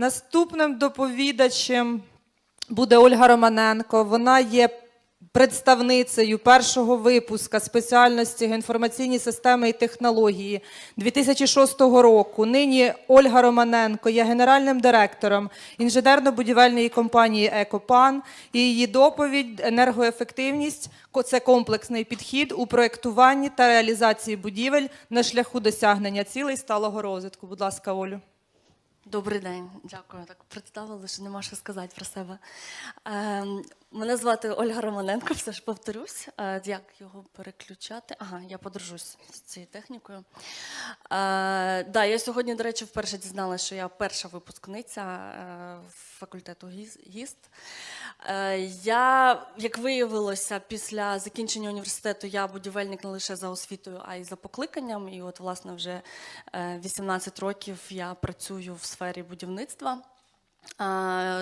Наступним доповідачем буде Ольга Романенко. Вона є представницею першого випуска спеціальності інформаційні системи і технології 2006 року. Нині Ольга Романенко є генеральним директором інженерно-будівельної компанії Екопан. І її доповідь енергоефективність це комплексний підхід у проєктуванні та реалізації будівель на шляху досягнення цілей сталого розвитку. Будь ласка, Олю. Добрий день, дякую. Так представили, що нема що сказати про себе. Ем, мене звати Ольга Романенко, все ж повторюсь. Е, як його переключати? Ага, я подружусь з цією технікою. Е, да, я сьогодні, до речі, вперше дізналася, що я перша випускниця е, факультету ГІСТ. Я, як виявилося, після закінчення університету я будівельник не лише за освітою, а й за покликанням. І от, власне, вже е, 18 років я працюю в сфері будівництва.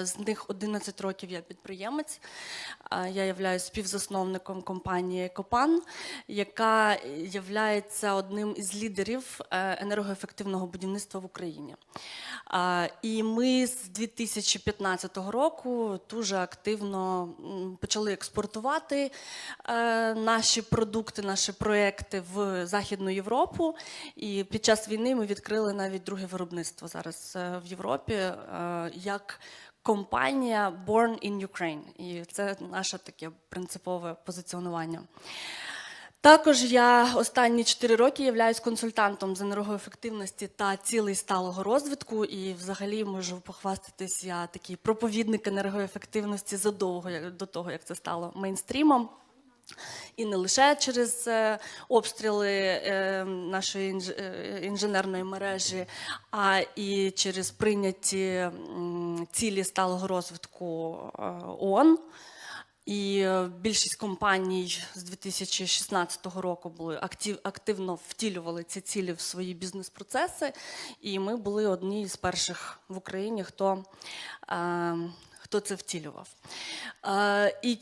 З них 11 років я підприємець. Я являюсь співзасновником компанії Копан, яка є одним із лідерів е, енергоефективного будівництва в Україні. І ми з 2015 року дуже активно почали експортувати е, наші продукти, наші проекти в Західну Європу. І під час війни ми відкрили навіть друге виробництво зараз е, в Європі е, як компанія Born in Ukraine. І це наше таке принципове позиціонування. Також я останні 4 роки являюсь консультантом з енергоефективності та цілей сталого розвитку. І взагалі можу похвастатись, я такий проповідник енергоефективності задовго до того, як це стало мейнстрімом. І не лише через е, обстріли е, нашої е, інженерної мережі, а і через прийняті цілі сталого розвитку ООН. І е, більшість компаній з 2016 року були актив, активно втілювали ці цілі в свої бізнес-процеси. І ми були одні з перших в Україні, хто, е, хто це втілював. Е, і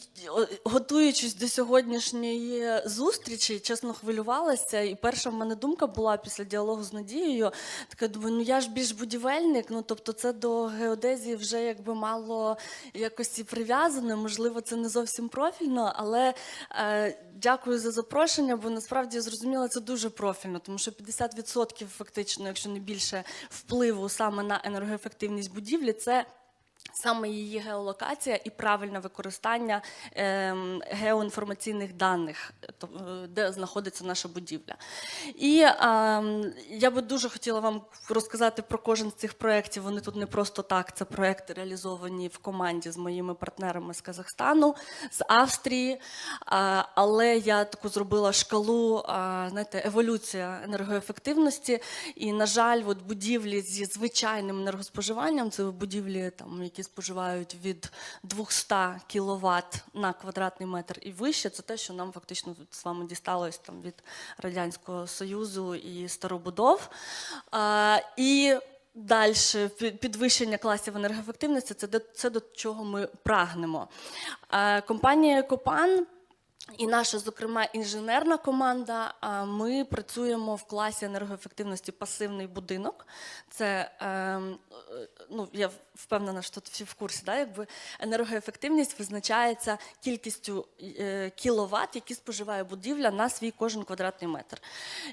готуючись до сьогоднішньої зустрічі, чесно хвилювалася. І перша в мене думка була після діалогу з Надією. Така думаю, ну я ж більш будівельник, ну тобто це до геодезії вже якби мало якось і прив'язане. Можливо, це не зовсім профільно, але е, дякую за запрошення, бо насправді зрозуміла, це дуже профільно, тому що 50% фактично, якщо не більше, впливу саме на енергоефективність будівлі, це Саме її геолокація і правильне використання ем, геоінформаційних даних, е, де знаходиться наша будівля. І ем, я би дуже хотіла вам розказати про кожен з цих проєктів. Вони тут не просто так. Це проєкти реалізовані в команді з моїми партнерами з Казахстану, з Австрії. Але я таку зробила шкалу, знаєте, еволюція енергоефективності. І, на жаль, от будівлі зі звичайним енергоспоживанням, це будівлі, там, які споживають від 200 кВт на квадратний метр і вище, це те, що нам фактично з вами дісталось там, від Радянського Союзу і старобудов. А, і Далі підвищення класів енергоефективності це до, це до чого ми прагнемо. Компанія Екопан і наша, зокрема, інженерна команда. Ми працюємо в класі енергоефективності пасивний будинок. Це ем, е, ну я впевнена, що тут всі в курсі. Да? Якби енергоефективність визначається кількістю е, кіловат, які споживає будівля на свій кожен квадратний метр.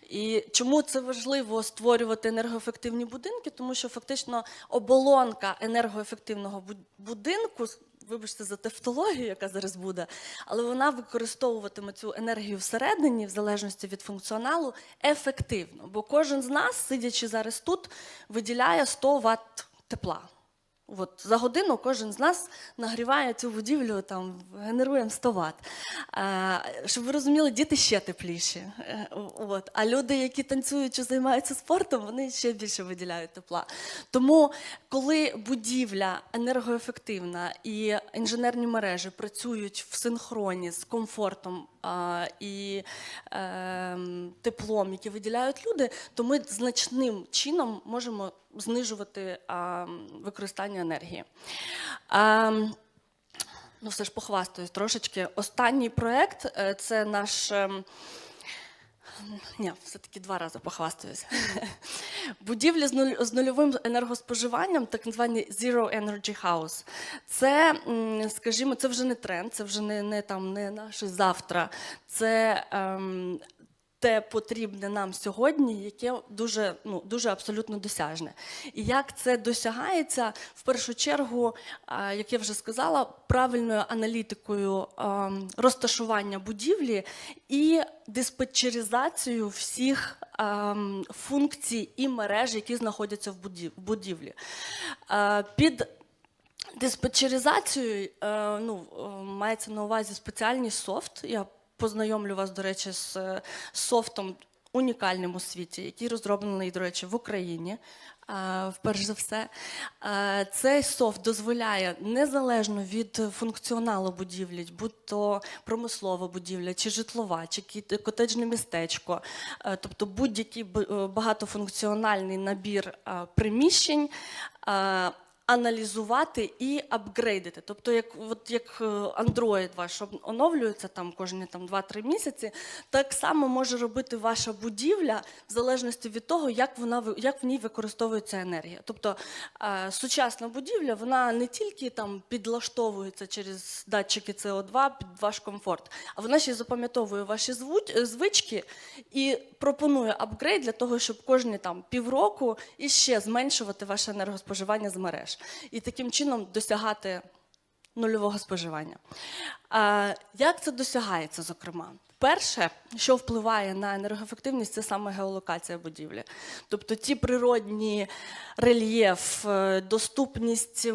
І чому це важливо створювати енергоефективні будинки? Тому що фактично оболонка енергоефективного будинку. Вибачте за тавтологію, яка зараз буде, але вона використовуватиме цю енергію всередині, в залежності від функціоналу, ефективно. Бо кожен з нас, сидячи зараз тут, виділяє 100 Вт тепла. От, за годину кожен з нас нагріває цю будівлю, там, генеруємо 100 Вт. А, щоб ви розуміли, діти ще тепліші. Е, От. А люди, які танцюють чи займаються спортом, вони ще більше виділяють тепла. Тому, коли будівля енергоефективна і інженерні мережі працюють в синхроні з комфортом і ем, теплом, які виділяють люди, то ми значним чином можемо знижувати використання енергії. Ем, Ну, все ж похвастаюсь трошечки. Останній проект е, це наш ем, Ні, все-таки два рази похвастаюся. Будівлі з, нульовим енергоспоживанням, так звані Zero Energy House. Це, скажімо, це вже не тренд, це вже не, не, там, не наше завтра. Це ем, те потрібне нам сьогодні, яке дуже, ну, дуже абсолютно досяжне. І як це досягається, в першу чергу, як я вже сказала, правильною аналітикою розташування будівлі і диспетчеризацією всіх функцій і мереж, які знаходяться в будівлі. Під диспетчеризацією е, ну, е, мається на увазі спеціальний софт. Я познайомлю вас, до речі, з е, софтом унікальним у світі, який розроблений, до речі, в Україні. е, Вперш за все, Е, цей софт дозволяє незалежно від функціоналу будівлі, будь то промислова будівля, чи житлова, чи котеджне містечко, тобто будь-який багатофункціональний набір приміщень. Аналізувати і апгрейдити. Тобто, як, от, як е, Android ваш оновлюється там кожні там, 2-3 місяці, так само може робити ваша будівля в залежності від того, як, вона, як в ній використовується енергія. Тобто е, сучасна будівля вона не тільки там підлаштовується через датчики СО2 під ваш комфорт, а вона ще й запам'ятовує ваші е, звички і пропонує апгрейд для того, щоб кожні там півроку іще зменшувати ваше енергоспоживання з мереж і таким чином досягати нульового споживання. Як це досягається, зокрема? Перше, що впливає на енергоефективність, це саме геолокація будівлі. Тобто ті природні рельєф, е, доступність е,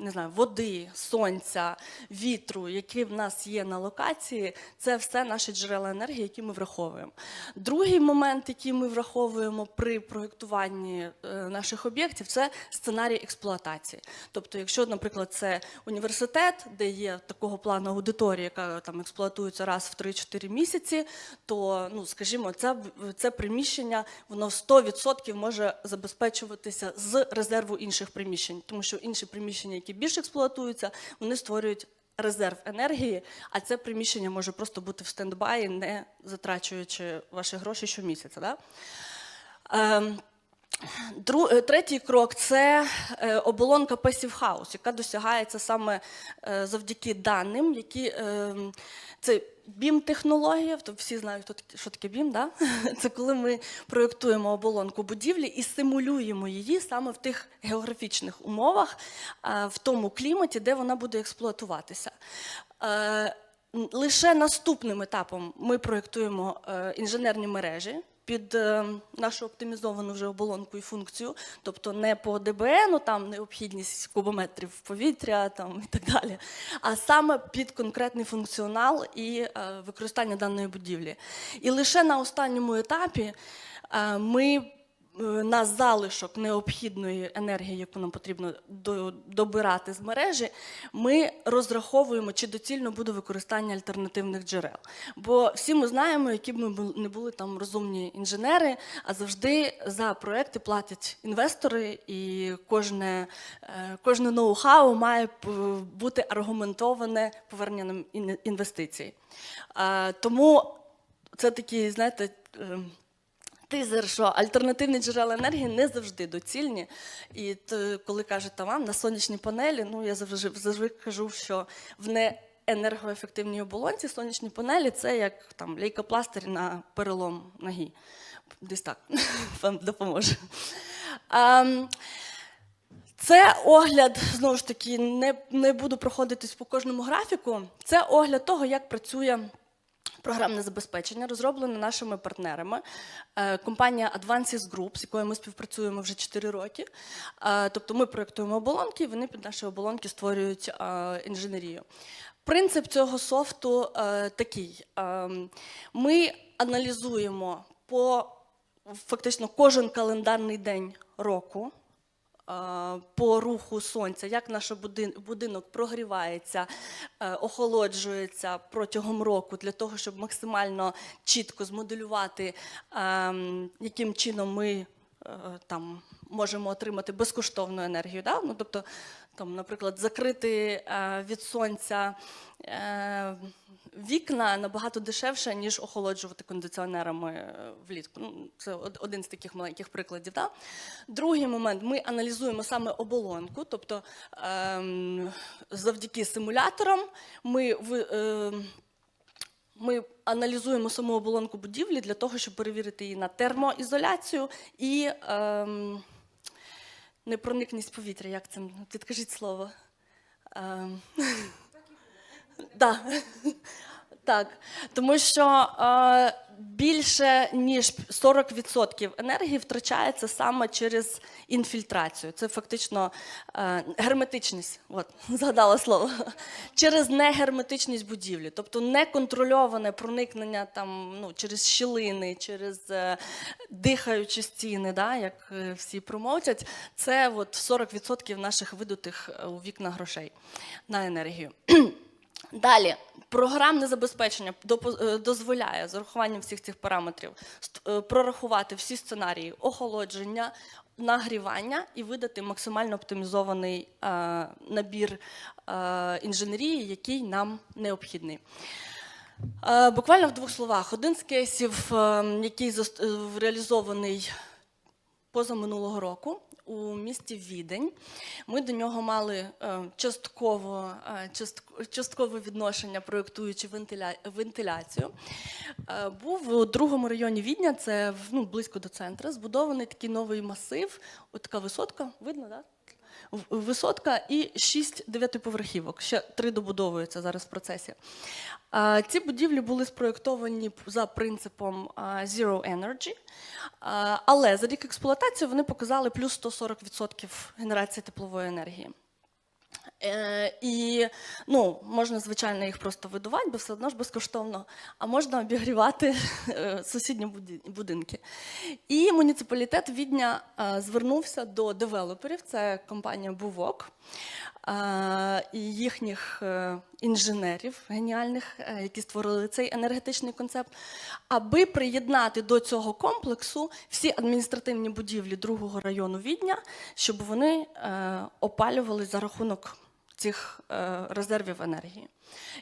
не знаю, води, сонця, вітру, які в нас є на локації, це все наші джерела енергії, які ми враховуємо. Другий момент, який ми враховуємо при проєктуванні е, наших об'єктів, це сценарій експлуатації. Тобто, якщо, наприклад, це університет, де є такого плану аудиторія, яка там експлуатується раз в 3-4 місяці, то ну, скажімо, це, це приміщення воно 100% може забезпечуватися з резерву інших приміщень, тому що інші приміщення, які більше експлуатуються, вони створюють. Резерв енергії, а це приміщення може просто бути в стендбаї, не затрачуючи ваші гроші щомісяця. Да? Ем, третій крок це е, оболонка Passive House, яка досягається саме е, завдяки даним, які е, це BIM-технологія, то всі знають, що таке BIM, да? це коли ми проєктуємо оболонку будівлі і симулюємо її саме в тих географічних умовах, е, в тому кліматі, де вона буде експлуатуватися. Е, Лише наступним етапом ми проєктуємо е, інженерні мережі під е, нашу оптимізовану вже оболонку і функцію, тобто не по ДБНу, там необхідність кубометрів повітря там, і так далі, а саме під конкретний функціонал і е, використання даної будівлі. І лише на останньому етапі е, ми на залишок необхідної енергії, яку нам потрібно добирати з мережі, ми розраховуємо, чи доцільно буде використання альтернативних джерел. Бо всі ми знаємо, які б ми не були там розумні інженери, а завжди за проекти платять інвестори, і кожне, е, кожне ноу-хау має бути аргументоване поверненням інвестицій. Е, Тому це такий, знаєте, е, Тизер, що альтернативні джерела енергії не завжди доцільні. І то, коли кажуть там, «А, на сонячні панелі, ну я завжди, завжди кажу, що в неенергоефективній оболонці сонячні панелі це як там лейкопластир на перелом ноги. Десь так вам допоможе. Це огляд, знову ж таки, не, не буду проходитись по кожному графіку. Це огляд того, як працює програмне забезпечення, розроблене нашими партнерами. Е, Компанія Advances Group, з якою ми співпрацюємо вже 4 роки. Е, Тобто ми проєктуємо оболонки, і вони під наші оболонки створюють е, інженерію. Принцип цього софту такий: ми аналізуємо по фактично кожен календарний день року по руху сонця, як наш будинок прогрівається, е, охолоджується протягом року для того, щоб максимально чітко змоделювати, ем, яким чином ми е, там можемо отримати безкоштовну енергію. Да? Ну, тобто Там, наприклад, закрити е, від сонця е, вікна набагато дешевше, ніж охолоджувати кондиціонерами е, влітку. Ну, це один з таких маленьких прикладів. Да? Другий момент ми аналізуємо саме оболонку, тобто ем, завдяки симуляторам ми. ем, ми аналізуємо саму оболонку будівлі для того, щоб перевірити її на термоізоляцію і ем, непроникність повітря. Як це? Підкажіть слово. Ем, да. Так, тому що е, більше ніж 40% енергії втрачається саме через інфільтрацію. Це фактично е, герметичність. От, згадала слово. Через негерметичність будівлі, тобто неконтрольоване проникнення там, ну, через щілини, через е, дихаючі стіни, да, як е, всі промовчать. Це от 40% наших видутих е, у вікна грошей на енергію. Далі, програмне забезпечення е, дозволяє з урахуванням всіх цих параметрів е, прорахувати всі сценарії охолодження, нагрівання і видати максимально оптимізований е, набір інженерії, який нам необхідний. Буквально в двох словах, один з кейсів, е, який реалізований позаминулого року у місті Відень. Ми до нього мали е, частково, е, часткове відношення, проєктуючи вентиля... вентиляцію. Е, Був у другому районі Відня, це ну, близько до центру, збудований такий новий масив, от така висотка, видно, так? В- Висотка і шість дев'ятиповерхівок. Ще три добудовуються зараз в процесі. Ці будівлі були спроєктовані за принципом Zero Energy, але за рік експлуатації вони показали плюс 140% генерації теплової енергії. Е, і ну, можна, звичайно, їх просто видувати, бо все одно ж безкоштовно, а можна обігрівати е, сусідні будинки. І муніципалітет Відня е, звернувся до девелоперів, це компанія Бувок і їхніх інженерів геніальних, е, які створили цей енергетичний концепт, аби приєднати до цього комплексу всі адміністративні будівлі другого району Відня, щоб вони е, опалювались за рахунок цих е, резервів енергії.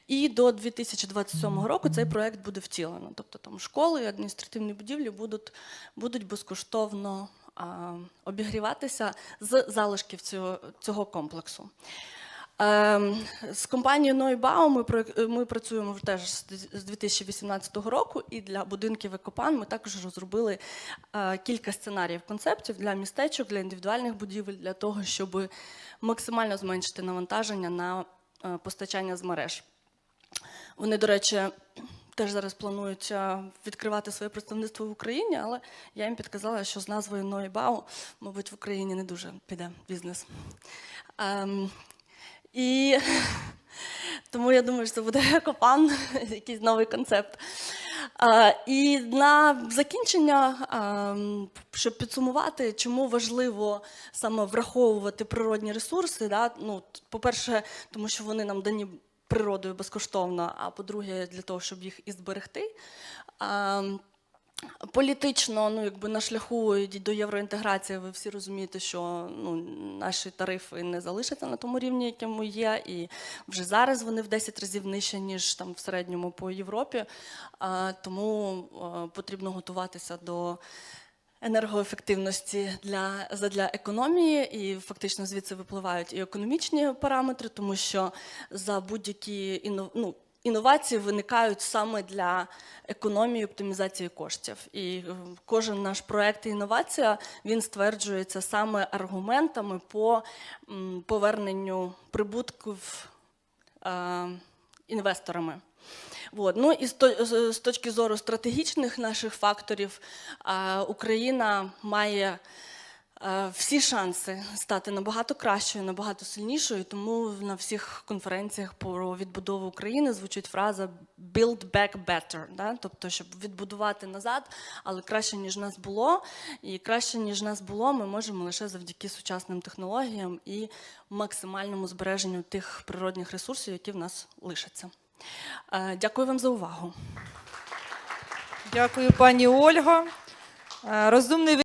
І до 2027 року цей проект буде втілено. Тобто там школи і адміністративні будівлі будуть, будуть безкоштовно обігріватися з залишків цього, цього комплексу. Ем, З компанією Neubau ми, ми працюємо теж з з 2018 року, і для будинків Екопан ми також розробили е, кілька сценаріїв концептів для містечок, для індивідуальних будівель, для того, щоб максимально зменшити навантаження на е, постачання з мереж. Вони, до речі, теж зараз планують відкривати своє представництво в Україні, але я їм підказала, що з назвою Neubau, мабуть, в Україні не дуже піде бізнес. І тому я думаю, що це буде екопан, якийсь новий концепт. І на закінчення, щоб підсумувати, чому важливо саме враховувати природні ресурси. Да? Ну, по-перше, тому що вони нам дані природою безкоштовно, а по-друге, для того, щоб їх і зберегти. Політично, ну якби на шляху до євроінтеграції, ви всі розумієте, що ну, наші тарифи не залишаться на тому рівні, якому є, і вже зараз вони в 10 разів нижче, ніж там в середньому по Європі. А, тому а, потрібно готуватися до енергоефективності для, задля економії, і фактично звідси випливають і економічні параметри, тому що за будь-які ну, інновації виникають саме для економії оптимізації коштів. І е, кожен наш проект інновація він стверджується саме аргументами по поверненню прибутків е, інвесторами. От. Ну і з то- з з точки зору стратегічних наших факторів, Україна має е, всі шанси стати набагато кращою, набагато сильнішою. Тому на всіх конференціях про відбудову України звучить фраза «build back better», да? тобто, щоб відбудувати назад, але краще, ніж нас було. І краще, ніж нас було, ми можемо лише завдяки сучасним технологіям і максимальному збереженню тих природних ресурсів, які в нас лишаться. Е, Дякую вам за увагу. Дякую, пані Ольга. Е, Розумний